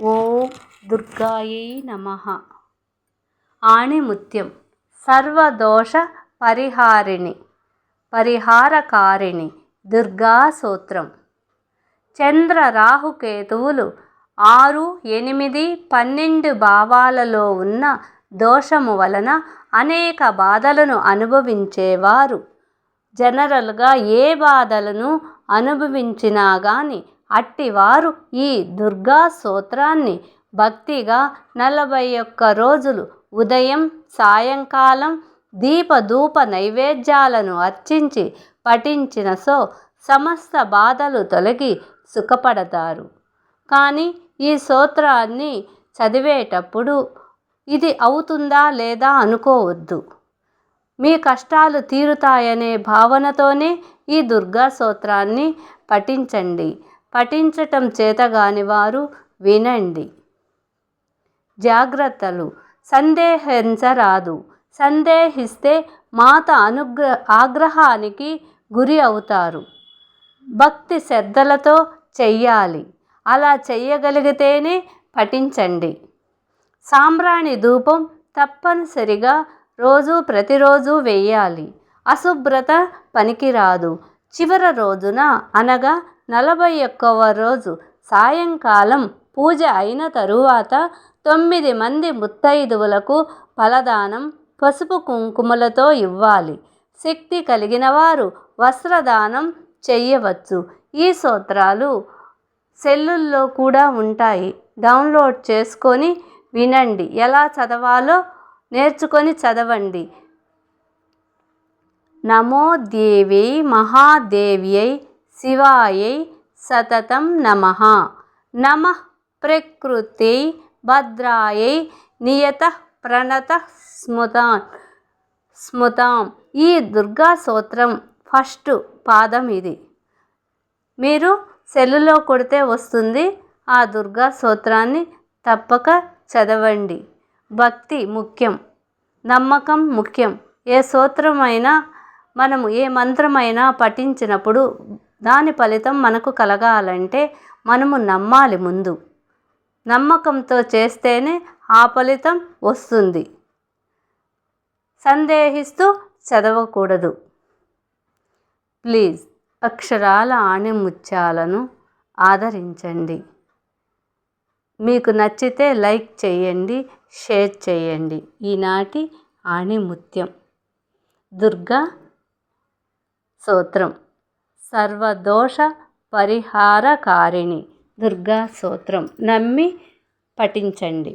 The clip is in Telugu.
ఓం దుర్గాయై నమ. ఆణిముత్యం సర్వదోష పరిహారిణి పరిహారకారిణి దుర్గా సూత్రం. చంద్ర రాహుకేతువులు ఆరు ఎనిమిది పన్నెండు భావాలలో ఉన్న దోషము వలన అనేక బాధలను అనుభవించేవారు. జనరల్గా ఏ బాధలను అనుభవించినా కానీ అట్టివారు ఈ దుర్గా స్తోత్రాన్ని భక్తిగా నలభై ఒక్క రోజులు ఉదయం సాయంకాలం దీపధూప నైవేద్యాలను అర్చించి పఠించిన సో సమస్త బాధలు తొలగి సుఖపడతారు. కానీ ఈ స్తోత్రాన్ని చదివేటప్పుడు ఇది అవుతుందా లేదా అనుకోవద్దు. మీ కష్టాలు తీరుతాయనే భావనతోనే ఈ దుర్గా స్తోత్రాన్ని పఠించండి. పఠించటం చేతగాని వారు వినండి. జాగ్రత్తలు. సందేహించరాదు. సందేహిస్తే మాత అనుగ్ర ఆగ్రహానికి గురి అవుతారు. భక్తి శ్రద్ధలతో చెయ్యాలి. అలా చెయ్యగలిగితేనే పఠించండి. సాంబ్రాణి ధూపం తప్పనిసరిగా రోజు ప్రతిరోజు వేయాలి. అశుభ్రత పనికిరాదు. చివరి రోజున అనగా నలభై ఒక్కవ రోజు సాయంకాలం పూజ అయిన తరువాత తొమ్మిది మంది ముత్తైదువులకు ఫలదానం పసుపు కుంకుమలతో ఇవ్వాలి. శక్తి కలిగిన వారు వస్త్రదానం చెయ్యవచ్చు ఈ సూత్రాలు సెల్లుల్లో కూడా ఉంటాయి. డౌన్లోడ్ చేసుకొని వినండి. ఎలా చదవాలో నేర్చుకొని చదవండి. నమో దేవ్యై మహాదేవ్యై శివాయై సతతం నమ. నమ ప్రకృతి భద్రాయై నియత ప్రణత స్మృతాన్ స్మృతాం. ఈ దుర్గా సూత్రం ఫస్ట్ పాదం ఇది. మీరు సెల్లులో కొడితే వస్తుంది ఆ దుర్గా సూత్రాన్ని తప్పక చదవండి. భక్తి ముఖ్యం నమ్మకం ముఖ్యం. ఏ సూత్రమైనా మనము ఏ మంత్రమైనా పఠించినప్పుడు దాని ఫలితం మనకు కలగాలంటే మనము నమ్మాలి ముందు. నమ్మకంతో చేస్తేనే ఆ ఫలితం వస్తుంది. సందేహిస్తూ చదవకూడదు. ప్లీజ్ అక్షరాల ఆణిముత్యాలను ఆదరించండి. మీకు నచ్చితే లైక్ చేయండి షేర్ చేయండి. ఈనాటి ఆణిముత్యం. దుర్గా సూత్రం. సర్వదోష పరిహారకారిణి దుర్గా సూత్రం నమ్మి పఠించండి.